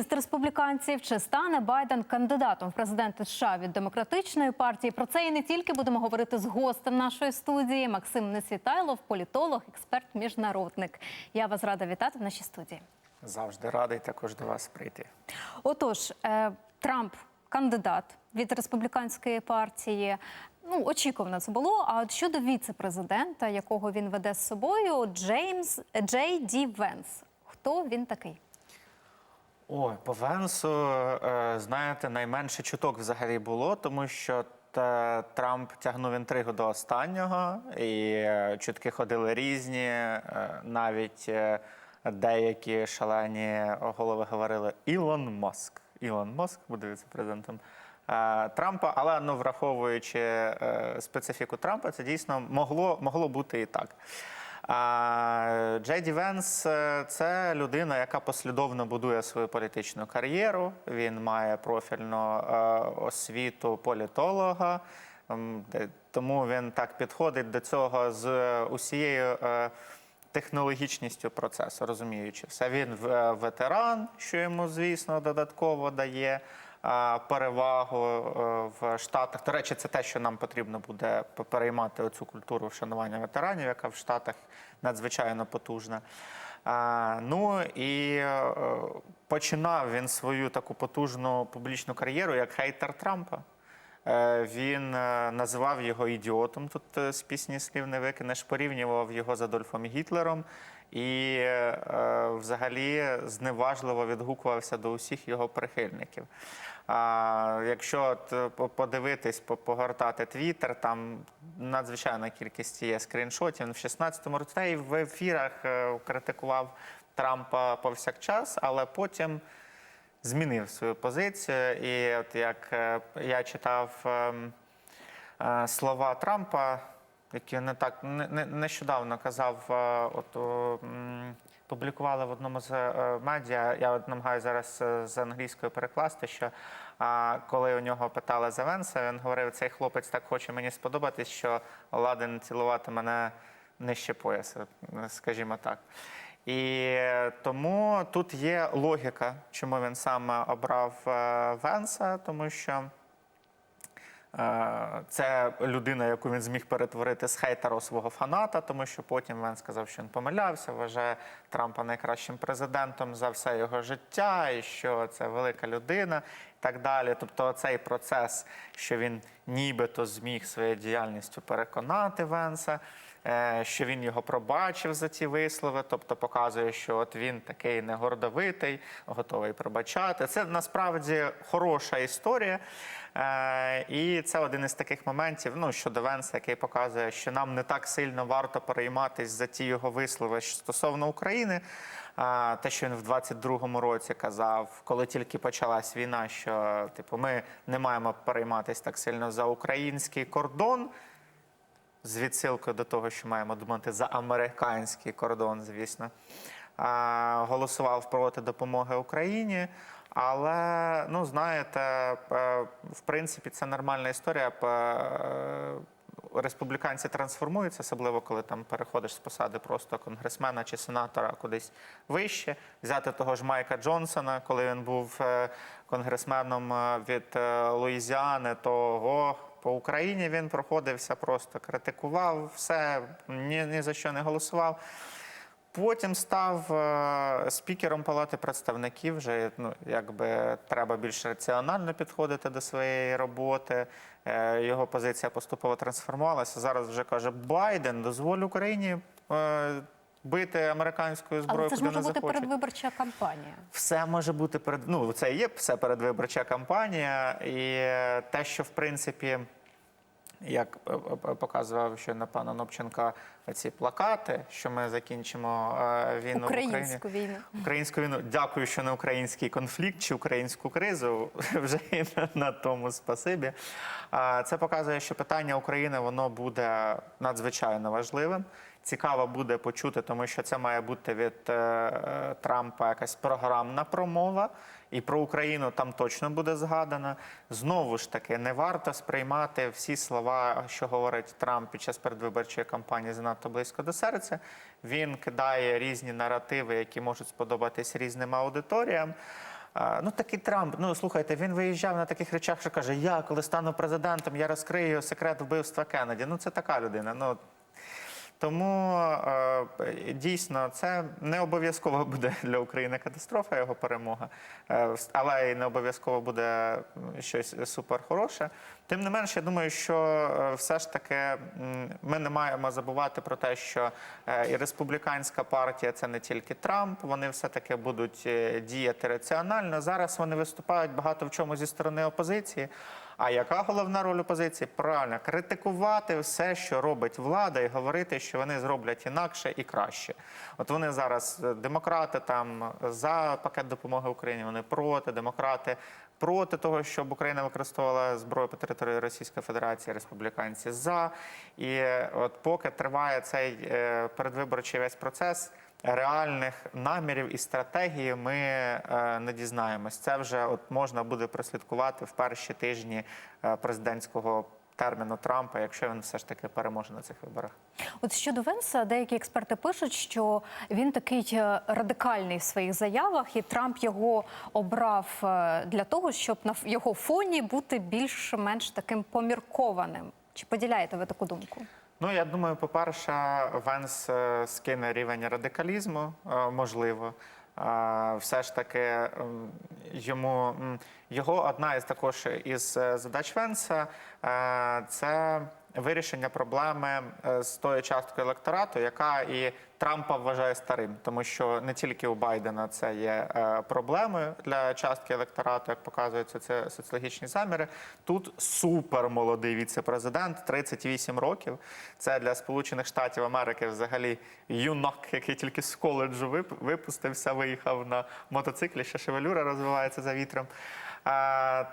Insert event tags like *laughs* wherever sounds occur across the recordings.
з'їзд республіканців. Чи стане Байден кандидатом в президенти США від демократичної партії? Про це і не тільки будемо говорити з гостем нашої студії Максим Несвітайлов, політолог, експерт, міжнародник. Я вас рада вітати в нашій студії. Завжди радий також до вас прийти. Отож, е, Трамп кандидат від республіканської партії. Ну, очікувано це було. А от щодо віце-президента, якого він веде з собою, Джеймс Джей Ді Венс. Хто він такий? Ой, по Венсу, е, знаєте, найменше чуток взагалі було, тому що та, Трамп тягнув інтригу до останнього, і е, чутки ходили різні. е, Навіть деякі шалені голови говорили Ілон Маск. Ілон Маск буде віце-президентом Трампа, але ну, враховуючи специфіку Трампа, це дійсно могло, могло бути і так. А Джей Ді Венс е, це людина, яка послідовно будує свою політичну кар'єру. Він має профільну е, освіту політолога, тому він так підходить до цього з усією. е, Технологічністю процесу, розуміючи все. Він ветеран, що йому, звісно, додатково дає перевагу е, в Штатах. До речі, це те, що нам потрібно буде переймати оцю культуру вшанування ветеранів, яка в Штатах надзвичайно потужна. Ну і е, починав він свою таку потужну публічну кар'єру як хейтер Трампа. Е, Він е, називав його ідіотом. Тут е, з пісні слів не викинеш, порівнював його з Адольфом Гітлером і взагалі зневажливо відгукувався до усіх його прихильників. Якщо подивитись, по- погортати твіттер, там надзвичайна кількість є скріншотів. В 16-му році в ефірах критикував Трампа повсякчас, але потім змінив свою позицію. І от як е, я читав ем, е, слова Трампа, які не так не, не- нещодавно казав, е, от публікували в одному з медіа. Я намагаюся зараз з англійської перекласти, що коли у нього питали за Венса, він говорив: цей хлопець так хоче мені сподобатись, що ладен цілувати мене нижче пояса, скажімо так. І тому тут є логіка, чому він саме обрав е, Венса, тому що е, це людина, яку він зміг перетворити з хейтера свого фаната, тому що потім Венс сказав, що він помилявся, вважає Трампа найкращим президентом за все його життя, і що це велика людина і так далі. Тобто, цей процес, що він нібито зміг своєю діяльністю переконати Венса. Е, Що він його пробачив за ці вислови, тобто показує, що от він такий негордовитий, готовий пробачати. Це насправді хороша історія. Е, І це один із таких моментів, ну щодо Венса, який показує, що нам не так сильно варто перейматись за ті його вислови стосовно України. А, Те, що він в 22-му році казав, коли тільки почалась війна, що типу ми не маємо перейматись так сильно за український кордон. З відсилкою до того, що маємо думати за американський кордон, звісно, голосував проти допомоги Україні. Але ну знаєте, е, в принципі, це нормальна історія. Е, Республіканці трансформуються, особливо коли там переходиш з посади просто конгресмена чи сенатора кудись вище. Взяти того ж Майка Джонсона, коли він був е, конгресменом від Луїзіани, то о, по Україні він проходився, просто критикував все, ні, ні за що не голосував. Потім став е, спікером Палати представників. Вже ну, якби треба більш раціонально підходити до своєї роботи. Е, його позиція поступово трансформувалася. Зараз вже каже Байден, дозволь Україні е, бити американською зброєю, Але це ж може бути захочуть. передвиборча кампанія. Все може бути перед ну це є все передвиборча кампанія, і е, те, що в принципі. Як е, е, показував щойно пана Нобченка ці плакати, що ми закінчимо е, війну в Україні. Українську війну. Українську війну. Дякую, що не український конфлікт чи українську кризу. *laughs* Вже і на, на тому спасибі. Це показує, що питання України воно буде надзвичайно важливим. Цікаво буде почути, тому що це має бути від е, е, Трампа якась програмна промова. І про Україну там точно буде згадано. Знову ж таки, не варто сприймати всі слова, що говорить Трамп під час передвиборчої кампанії, занадто близько до серця. Він кидає різні наративи, які можуть сподобатись різним аудиторіям. Ну, такий Трамп, ну слухайте, він виїжджав на таких речах, що каже: Я, коли стану президентом, я розкрию секрет вбивства Кеннеді. Ну, це така людина. Ну, тому е, дійсно це не обов'язково буде *laughs* для України катастрофа, його перемога, Е, але й не обов'язково буде щось супер хороше. Тим не менш, я думаю, що е, все ж таки ми не маємо забувати про те, що і республіканська партія це не тільки Трамп, вони все таки будуть діяти раціонально. Зараз вони виступають багато в чому зі сторони опозиції. А яка головна роль опозиції? Правильно, критикувати все, що робить влада, і говорити, що вони зроблять інакше і краще. От вони зараз е, демократи там за пакет допомоги Україні, вони проти демократи. Проти того, щоб Україна використовувала зброю по території Російської Федерації, республіканці за. І от поки триває цей е, передвиборчий весь процес, реальних намірів і стратегії ми е, не дізнаємось. Це вже от можна буде прослідкувати в перші тижні е, президентського терміну Трампа, якщо він все ж таки переможе на цих виборах. От щодо Венса, деякі експерти пишуть, що він такий е, радикальний в своїх заявах, і Трамп його обрав е, для того, щоб на його фоні бути більш-менш таким поміркованим. Чи поділяєте ви таку думку? Ну я думаю, по-перше, Венс е, скине рівень радикалізму, е, можливо. Е, Все ж таки йому його одна із також із задач Венса це вирішення проблеми е, з тою часткою електорату, яка і Трампа вважає старим, тому що не тільки у Байдена це є е, проблемою для частки електорату, як показують соці- соціологічні заміри. Тут супер молодий віце-президент, 38 років. Це для Сполучених Штатів Америки взагалі юнак, який тільки з коледжу випустився, виїхав на мотоциклі, ще шевелюра розвивається за вітром.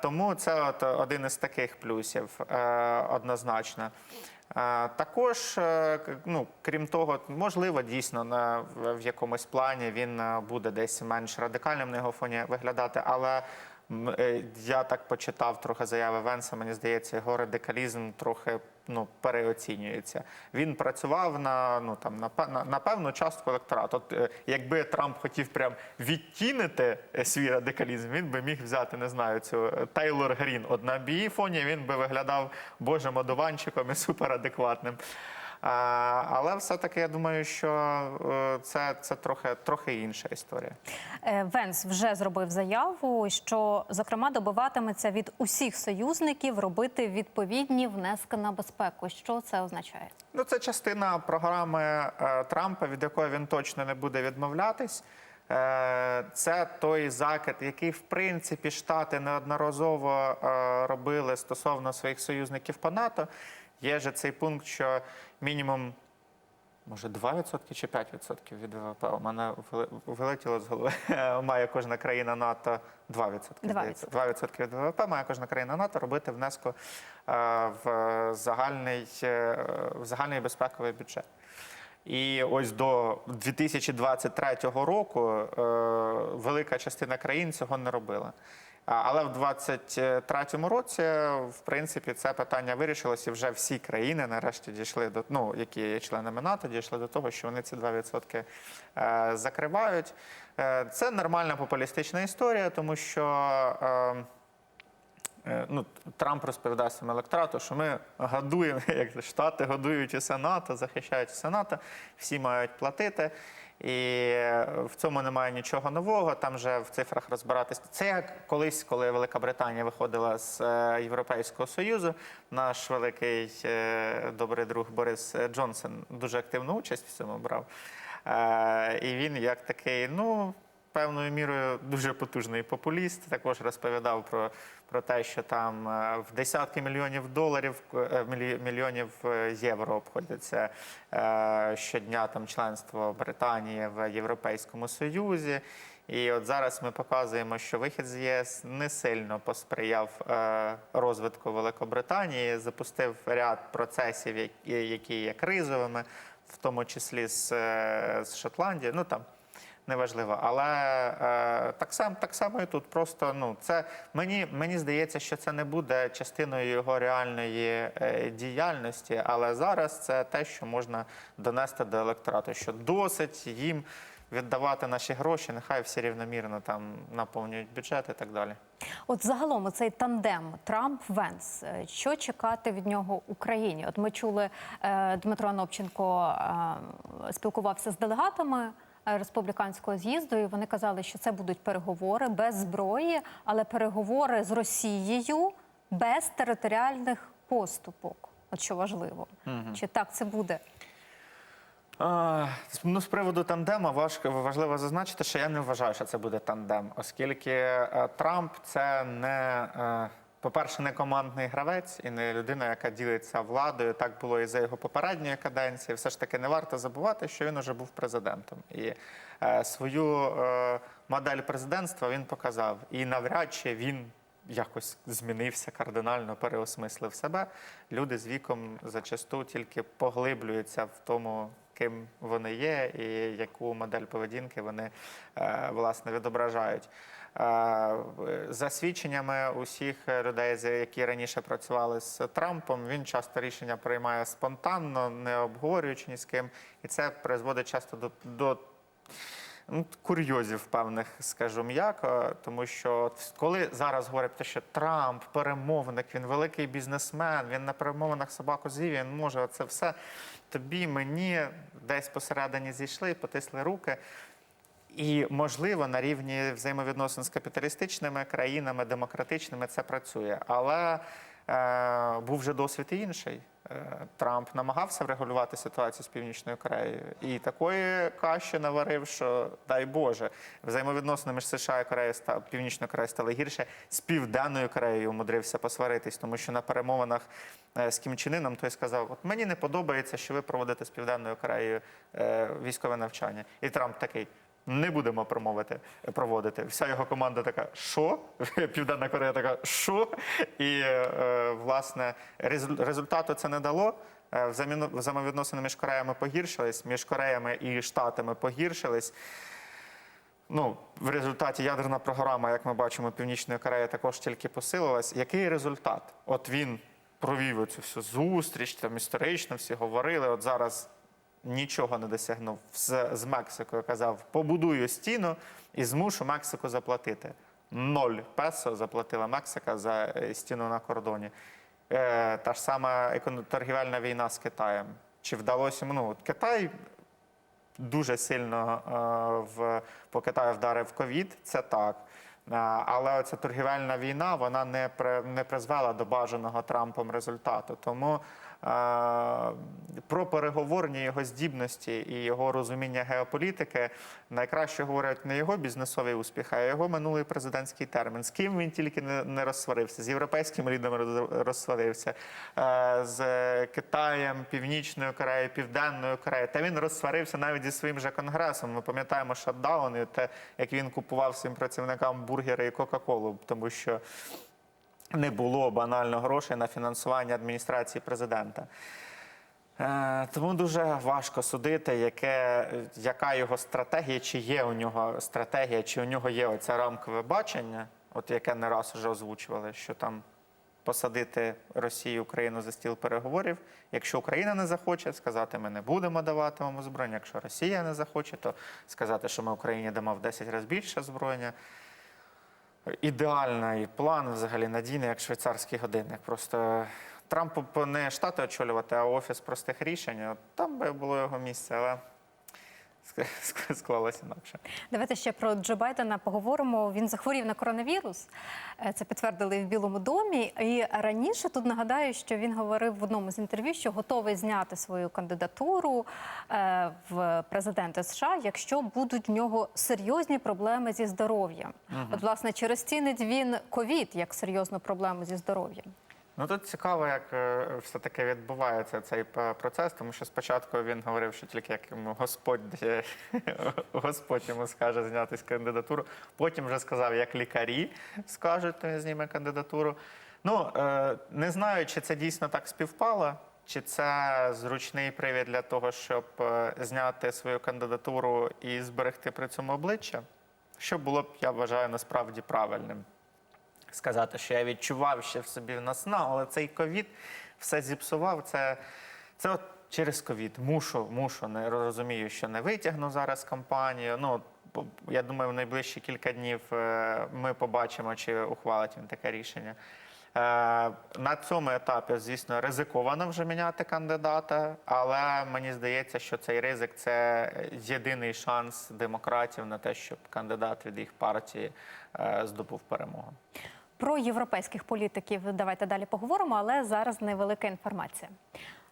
Тому це от один із таких плюсів е, однозначно. Також, е, ну крім того, можливо, дійсно на в якомусь плані він е, буде десь менш радикальним на його фоні виглядати, але я так почитав трохи заяви Венса. Мені здається, його радикалізм трохи ну переоцінюється. Він працював на ну там на на, певну частку електорату. От е, якби Трамп хотів прям відтінити е, свій радикалізм, він би міг взяти, не знаю, цю Тейлор Грін. От на її фоні він би виглядав божим одуванчиком і суперадекватним. Але все-таки я думаю, що е, це, це трохи, трохи інша історія. Е, Венс вже зробив заяву, що зокрема добиватиметься від усіх союзників робити відповідні внески на безпеку. Що це означає? Ну, це частина програми е, Трампа, від якої він точно не буде відмовлятись. Е, Це той закид, який, в принципі, Штати неодноразово е, робили стосовно своїх союзників по НАТО. Є же цей пункт, що мінімум. Може, 2% чи 5% від ВВП? У мене вилетіло з голови. *laughs* Має кожна країна НАТО 2%. здається. 2% від ВВП має кожна країна НАТО робити внеску е, в загальний, в загальний безпековий бюджет. І ось до 2023 року е, велика частина країн цього не робила. Але в 2023 році, в принципі, це питання вирішилося. Вже всі країни нарешті дійшли до ну, які є членами НАТО, дійшли до того, що вони ці 2% е, закривають. Е, Це нормальна популістична історія, тому що. Е, ну, Трамп розповідає своєму електорату, що ми годуємо, *laughs* як Штати годують усе НАТО, захищають усе НАТО, всі мають платити. І в цьому немає нічого нового. Там вже в цифрах розбиратись. Це як колись, коли Велика Британія виходила з е, Європейського Союзу. Наш великий е, добрий друг Борис Джонсон дуже активну участь в цьому брав. І він як такий, ну певною мірою дуже потужний популіст. Також розповідав про, про те, що там е, в десятки мільйонів доларів, е, мільйонів е, євро обходиться щодня там членство Британії в Європейському Союзі. І от зараз ми показуємо, що вихід з ЄС не сильно посприяв розвитку Великобританії, запустив ряд процесів, які- є кризовими, в тому числі з, з Шотландією. Ну там неважливо. Але е, так само, так само і тут. Просто ну це мені, мені здається, що це не буде частиною його реальної е, діяльності. Але зараз це те, що можна донести до електорату, що досить їм. віддавати наші гроші, нехай всі рівномірно там наповнюють бюджет і так далі. От загалом цей тандем Трамп-Венс. е, Що чекати від нього Україні? От ми чули, е, Дмитро Анопченко е, спілкувався з делегатами. Е, Республіканського з'їзду, і вони казали, що це будуть переговори без зброї, але переговори з Росією без територіальних поступок. От що важливо, чи так це буде? А, ну, з приводу тандема важко важливо зазначити, що я не вважаю, що це буде тандем, оскільки е, Трамп це не. е, По-перше, не командний гравець і не людина, яка ділиться владою. Так було і за його попередньої каденції. Все ж таки не варто забувати, що він уже був президентом. І е, свою е, модель президентства він показав. І навряд чи він якось змінився кардинально, переосмислив себе. Люди з віком зачасту тільки поглиблюються в тому, ким вони є, і яку модель поведінки вони е, власне відображають. За свідченнями усіх людей, які раніше працювали з Трампом, він часто рішення приймає спонтанно, не обговорюючи ні з ким, і це призводить часто до, до ну, курйозів певних, скажу м'яко, тому що коли зараз говорять, що Трамп перемовник, він великий бізнесмен, він на перемовинах собаку звів, він може це все. Тобі, мені десь посередині зійшли, потисли руки. І можливо на рівні взаємовідносин з капіталістичними країнами, демократичними це працює. Але е, був вже досвід інший. Е, Трамп намагався врегулювати ситуацію з Північною Кореєю. І такої каші наварив, що дай Боже, взаємовідносини між США і Кореєю ста- Північною Кореєю стали гірше. З Південною Кореєю умудрився посваритись, тому що на перемовинах е, з Кім Чен Іном той сказав: От мені не подобається, що ви проводите з Південною Кореєю е, військове навчання. І Трамп такий. Не будемо промовити проводити. Вся його команда така, що? *laughs* Південна Корея така, що? І е, власне результату це не дало. Е, Взаємовідносини між Кореями погіршились, між Кореями і Штатами погіршились. Ну, в результаті ядерна програма, як ми бачимо, Північної Кореї також тільки посилилась. Який результат? От він провів оцю всю зустріч, там історично всі говорили. От зараз нічого не досягнув з, з Мексикою. Казав, побудую стіну і змушу Мексику заплатити. Ноль песо заплатила Мексика за е, стіну на кордоні. Е, та ж сама торгівельна війна з Китаєм. Чи вдалося? Ну, Китай дуже сильно е, в, по Китаю вдарив ковід, це так. Е, Але ця торгівельна війна вона не, при, не призвела до бажаного Трампом результату. Тому про переговорні його здібності і його розуміння геополітики найкраще говорять не його бізнесовий успіх, а його минулий президентський термін. З ким він тільки не, розсварився, з європейським роз- розсварився, е, з Китаєм, Північною Кореєю, Південною Кореєю. Та він розсварився навіть зі своїм же конгресом. Ми пам'ятаємо шатдаун і те, як він купував своїм працівникам бургери і Кока-Колу, тому що не було банально грошей на фінансування адміністрації президента. Е, Тому дуже важко судити, яке, яка його стратегія, чи є у нього стратегія, чи у нього є оце рамкове бачення, от яке не раз вже озвучували, що там посадити Росію Україну за стіл переговорів. Якщо Україна не захоче, сказати, ми не будемо давати вам озброєння. Якщо Росія не захоче, то сказати, що ми Україні дамо в 10 разів більше озброєння. Ідеальний план, взагалі надійний, як швейцарський годинник. Просто Трампу не штати очолювати, а офіс простих рішень. Там би було його місце, але *laughs* склалося інакше. Давайте ще про Джо Байдена поговоримо. Він захворів на коронавірус. Е, Це підтвердили в Білому домі. І раніше тут нагадаю, що він говорив в одному з інтерв'ю, що готовий зняти свою кандидатуру е, в президенти США, якщо будуть в нього серйозні проблеми зі здоров'ям. От, власне, чи розцінить він ковід як серйозну проблему зі здоров'ям? Ну тут цікаво, як е, все-таки відбувається цей процес, тому що спочатку він говорив, що тільки як йому Господь е, *laughs* Господь йому скаже зняти кандидатуру. Потім вже сказав, як лікарі скажуть, то він зніме кандидатуру. Ну е, не знаю, чи це дійсно так співпало, чи це зручний привід для того, щоб е, зняти свою кандидатуру і зберегти при цьому обличчя. Що було б, я вважаю, насправді правильним сказати, що я відчував ще в собі насна, але цей ковід все зіпсував. Це, це от Через ковід мушу, мушу, не розумію, що не витягну зараз кампанію. Ну, я думаю, в найближчі кілька днів е, ми побачимо, чи ухвалить він таке рішення. Е, На цьому етапі, звісно, ризиковано вже міняти кандидата, але мені здається, що цей ризик це єдиний шанс демократів на те, щоб кандидат від їх партії е, здобув перемогу. Про європейських політиків давайте далі поговоримо, але зараз невелика інформація.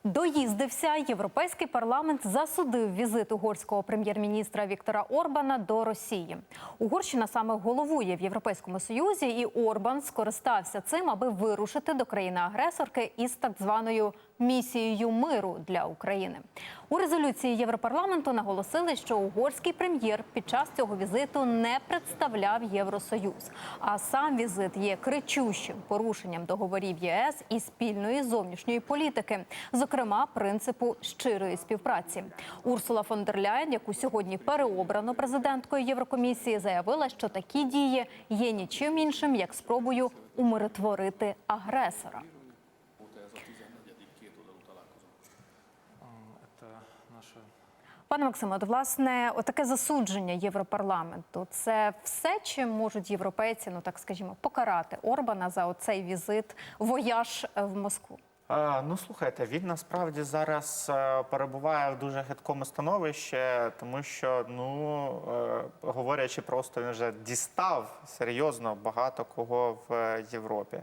Доїздився європейський парламент засудив візит угорського прем'єр-міністра Віктора Орбана до Росії. Угорщина саме головує в Європейському Союзі, і Орбан скористався цим, аби вирушити до країни-агресорки із так званою місією миру для України. У резолюції Європарламенту наголосили, що угорський прем'єр під час цього візиту не представляв Євросоюз. А сам візит є кричущим порушенням договорів ЄС і спільної зовнішньої політики, зокрема принципу щирої співпраці. Урсула фон дер Ляєн, яку сьогодні переобрано президенткою Єврокомісії, заявила, що такі дії є нічим іншим як спробою умиротворити агресора. Наша Пане Максиме, от, власне, отаке засудження Європарламенту це все, чим можуть європейці, ну так скажімо, покарати Орбана за оцей візит, вояж в Москву. Ну, слухайте, він насправді зараз е, перебуває в дуже гидкому становищі, тому що, ну е, говорячи просто, він вже дістав серйозно багато кого в е, Європі.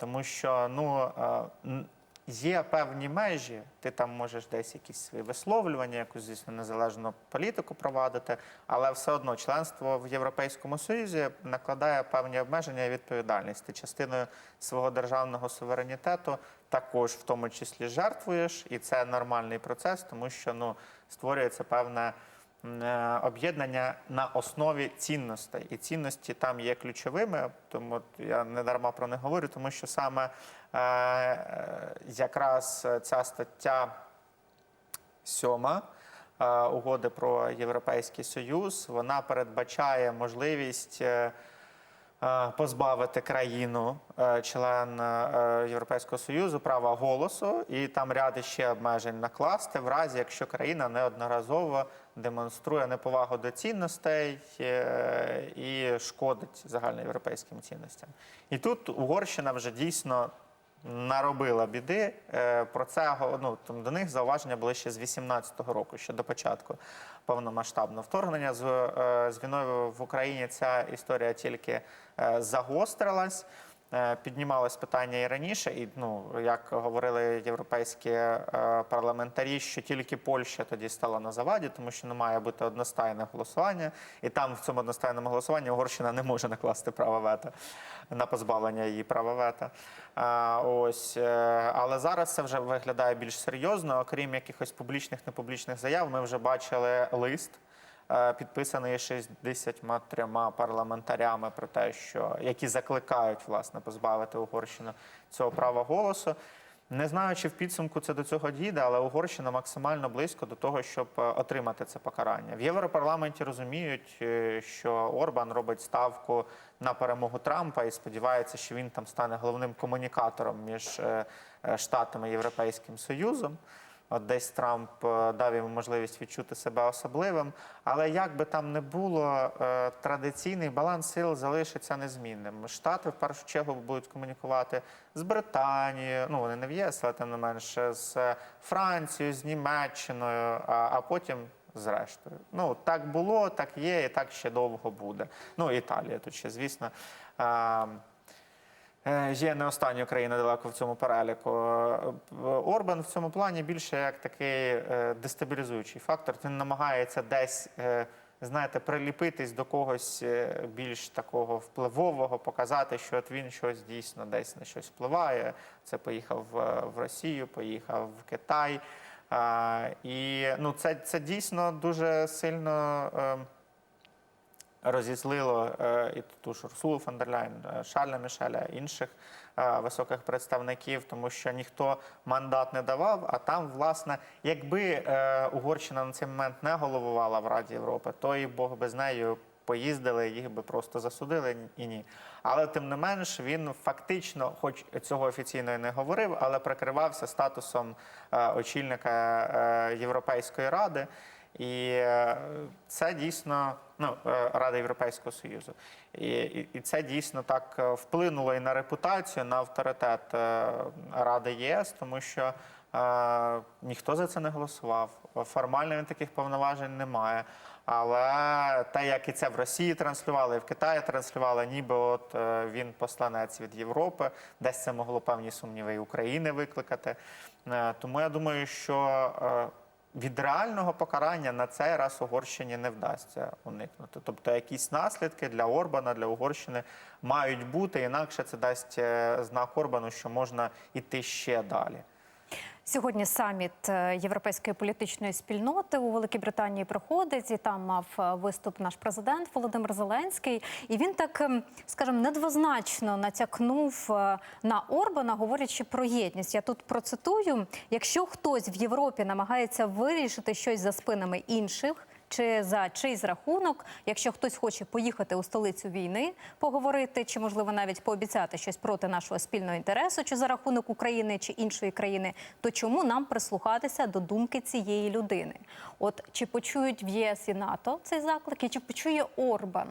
Тому що ну є певні межі, ти там можеш десь якісь свої висловлювання, якусь звісно незалежну політику провадити, але все одно членство в Європейському Союзі накладає певні обмеження і відповідальність. Ти частиною свого державного суверенітету також в тому числі жертвуєш, і це нормальний процес, тому що ну створюється певне. Е, Об'єднання на основі цінностей, і цінності там є ключовими, тому я не дарма про них говорю, тому що саме е, е, якраз ця стаття сьома угоди про Європейський Союз, вона передбачає можливість позбавити країну, е, член е, Європейського Союзу, права голосу, і там ряд ще обмежень накласти, в разі якщо країна неодноразово демонструє неповагу до цінностей е, і шкодить загальноєвропейським цінностям. І тут Угорщина вже дійсно наробила біди. Е, Про це ну, до них зауваження були ще з 18-го року, ще до початку повномасштабного вторгнення. З, е, з війною в Україні ця історія тільки е, загострилась. Е, Піднімалось питання і раніше, і ну як говорили європейські е, парламентарі, що тільки Польща тоді стала на заваді, тому що не має бути одностайне голосування, і там в цьому одностайному голосуванні Угорщина не може накласти право вето на позбавлення її права вето. Е, Ось, але зараз це вже виглядає більш серйозно. Окрім якихось публічних непублічних заяв, ми вже бачили лист підписаний 63 парламентарями про те, що які закликають власне позбавити Угорщину цього права голосу. Не знаю, чи в підсумку це до цього дійде, але Угорщина максимально близько до того, щоб е, отримати це покарання. В Європарламенті розуміють, е, що Орбан робить ставку на перемогу Трампа і сподівається, що він там стане головним комунікатором між е, е, Штатами Європейським Союзом. От десь Трамп е, дав йому можливість відчути себе особливим. Але як би там не було, е, традиційний баланс сил залишиться незмінним. Штати в першу чергу будуть комунікувати з Британією, ну вони не в ЄС, але тим не менше, з Францією, з Німеччиною, а потім. Зрештою, ну так було, так є, і так ще довго буде. Ну, Італія тут ще, звісно. Е, Е, Є не остання країна далеко в цьому переліку. Е, Орбан в цьому плані більше як такий е, дестабілізуючий фактор. Він намагається десь, е, знаєте, приліпитись до когось е, більш такого впливового, показати, що от він щось дійсно десь на щось впливає. Це поїхав в, Росію, поїхав в Китай. Е, І ну, це, це дійсно дуже сильно. Розізлило е, і ту ж Урсулу фон е, Шарля Мішеля, інших е, високих представників, тому що ніхто мандат не давав. А там, власне, якби Угорщина на цей момент не головувала в Раді Європи, то і Бог би з нею поїздили, їх би просто засудили і ні. Але тим не менш він фактично, хоч цього офіційно і не говорив, але прикривався статусом очільника Європейської ради. І е, це дійсно ну, е, Рада Європейського Союзу. І, і, це дійсно так е, вплинуло і на репутацію, на авторитет Ради ЄС, тому що е, ніхто за це не голосував. Формально він таких повноважень не має. Але те, як і це в Росії транслювали, і в Китаї транслювали, ніби от він посланець від Європи, десь це могло певні сумніви і України викликати. Тому я думаю, що від реального покарання на цей раз Угорщині не вдасться уникнути. Тобто якісь наслідки для Орбана, для Угорщини мають бути, інакше це дасть е, знак Орбану, що можна йти ще далі. Сьогодні саміт е, європейської політичної спільноти у Великій Британії проходить, і там мав е, виступ наш президент Володимир Зеленський. І він так, ем, скажімо, недвозначно натякнув е, на Орбана, говорячи про єдність. Я тут процитую: якщо хтось в Європі намагається вирішити щось за спинами інших. Чи за чийсь рахунок, якщо хтось хоче поїхати у столицю війни, поговорити, чи можливо навіть пообіцяти щось проти нашого спільного інтересу, чи за рахунок України чи іншої країни, то чому нам прислухатися до думки цієї людини? От чи почують в ЄС і НАТО цей заклик, і чи почує Орбан?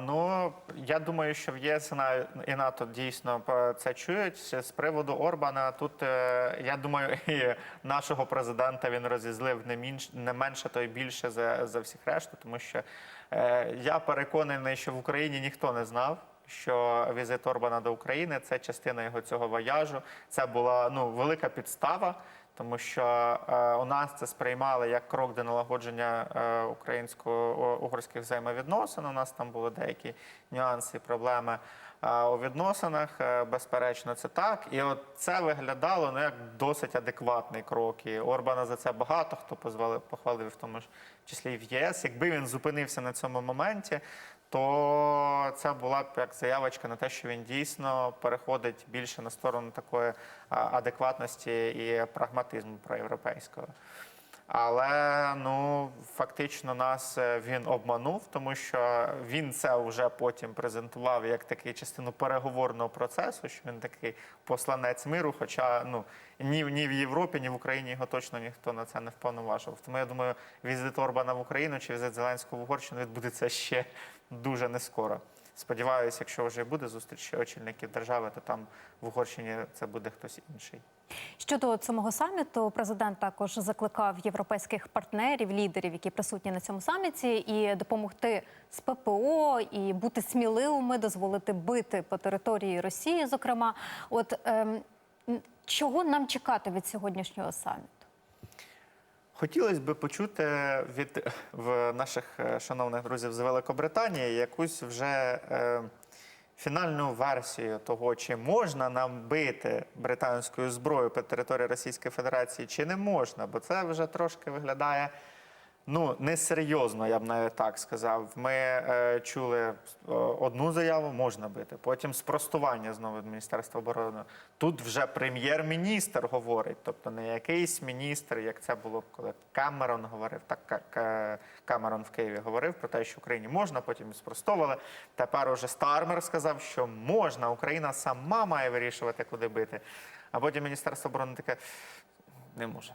Ну, я думаю, що в ЄС і на- і НАТО дійсно е, це чують. З приводу Орбана, тут е, я думаю, *laughs* і нашого президента він розізлив не менш не менше, то й більше за, за всіх решту, тому що е, я переконаний, що в Україні ніхто не знав. Що візит Орбана до України це частина його цього вояжу. Це була ну велика підстава, тому що е, у нас це сприймали як крок до налагодження е, українсько-угорських взаємовідносин. У нас там були деякі нюанси, і проблеми е, у відносинах. Безперечно, це так. І от це виглядало ну, як досить адекватний крок. І Орбана за це багато хто позвали, похвалив, в тому ж числі в ЄС. Якби він зупинився на цьому моменті, то це була б як заявочка на те, що він дійсно переходить більше на сторону такої адекватності і прагматизму проєвропейського. Але ну фактично нас е, він обманув, тому що він це вже потім презентував як такий частину переговорного процесу, що він такий посланець миру. Хоча ну ні, ні в Європі, ні в Україні його точно ніхто на це не вповноважував. Тому я думаю, візит Орбана в Україну чи візит Зеленського в Угорщину відбудеться ще дуже не скоро. Сподіваюся, якщо вже буде зустріч очільників держави, то там в Угорщині це буде хтось інший. Щодо самого саміту, президент також закликав європейських партнерів, лідерів, які присутні на цьому саміті, і допомогти з ППО і бути сміливими, дозволити бити по території Росії. Зокрема, от ем, чого нам чекати від сьогоднішнього саміту? Хотілося б почути від в наших е, шановних друзів з Великобританії якусь вже е, фінальну версію того, чи можна нам бити британською зброєю по території Російської Федерації, чи не можна, бо це вже трошки виглядає. Ну, несерйозно, я б навіть так сказав. Ми е, чули е, одну заяву, можна бити. Потім спростування знову від Міністерства оборони. Тут вже прем'єр-міністр говорить, тобто не якийсь міністр, як це було, коли Камерон говорив, так е, Камерон в Києві говорив про те, що Україні можна, потім спростовували. Тепер уже Стармер сказав, що можна, Україна сама має вирішувати, куди бити. А потім Міністерство оборони таке не може.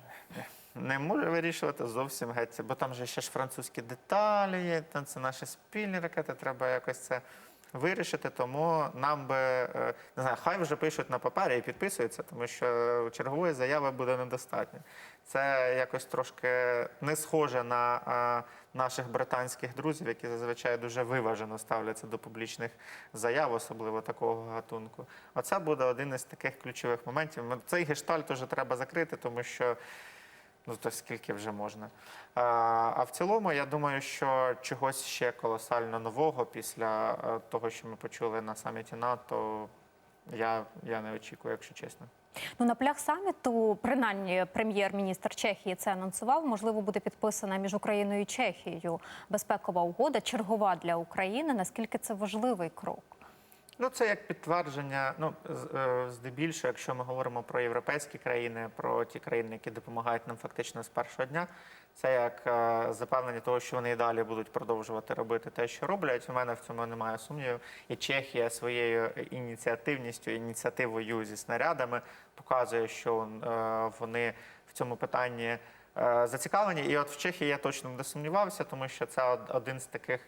Не може вирішувати зовсім геть, бо там же ще ж французькі деталі є, там це наші спільні ракети, треба якось це вирішити. Тому нам би е, не знаю, хай вже пишуть на папері і підписуються, тому що чергової заяви буде недостатньо. Це якось трошки не схоже на е, наших британських друзів, які зазвичай дуже виважено ставляться до публічних заяв, особливо такого гатунку. Оце буде один із таких ключових моментів. Цей гештальт вже треба закрити, тому що. Ну, то скільки вже можна. А, в цілому, я думаю, що чогось ще колосально нового після е, того, що ми почули на саміті НАТО, я, я не очікую, якщо чесно. Ну на плях саміту, принаймні, прем'єр-міністр Чехії це анонсував. Можливо, буде підписана між Україною і Чехією безпекова угода, чергова для України. Наскільки це важливий крок? Ну, це як підтвердження. Ну, е, здебільшого, якщо ми говоримо про європейські країни, про ті країни, які допомагають нам фактично з першого дня, це як е, запевнення того, що вони і далі будуть продовжувати робити те, що роблять. У мене в цьому немає сумнівів. І Чехія своєю ініціативністю, ініціативою зі снарядами показує, що е, вони в цьому питанні зацікавлені. І от в Чехії я точно не сумнівався, тому що це один з таких.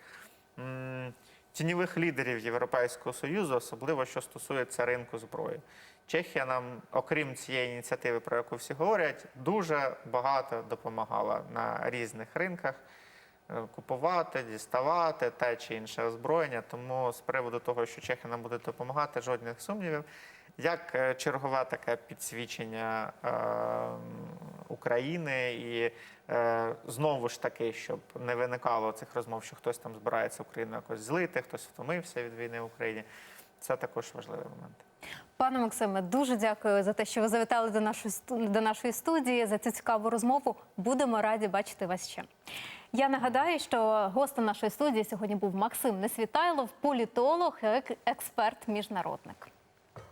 Тіньових лідерів Європейського союзу, особливо що стосується ринку зброї. Чехія нам, окрім цієї ініціативи, про яку всі говорять, дуже багато допомагала на різних ринках е, купувати, діставати те чи інше озброєння. Тому з приводу того, що Чехія нам буде допомагати, жодних сумнівів. Як е, чергове таке підсвічення е, України і е, знову ж таки, щоб не виникало цих розмов, що хтось там збирається Україну якось злити, хтось втомився від війни в Україні. Це також важливий момент. Пане Максиме, дуже дякую за те, що ви завітали до нашої до нашої студії за цю цікаву розмову. Будемо раді бачити вас ще. Я нагадаю, що гостем нашої студії сьогодні був Максим Несвітайлов, політолог, експерт, міжнародник.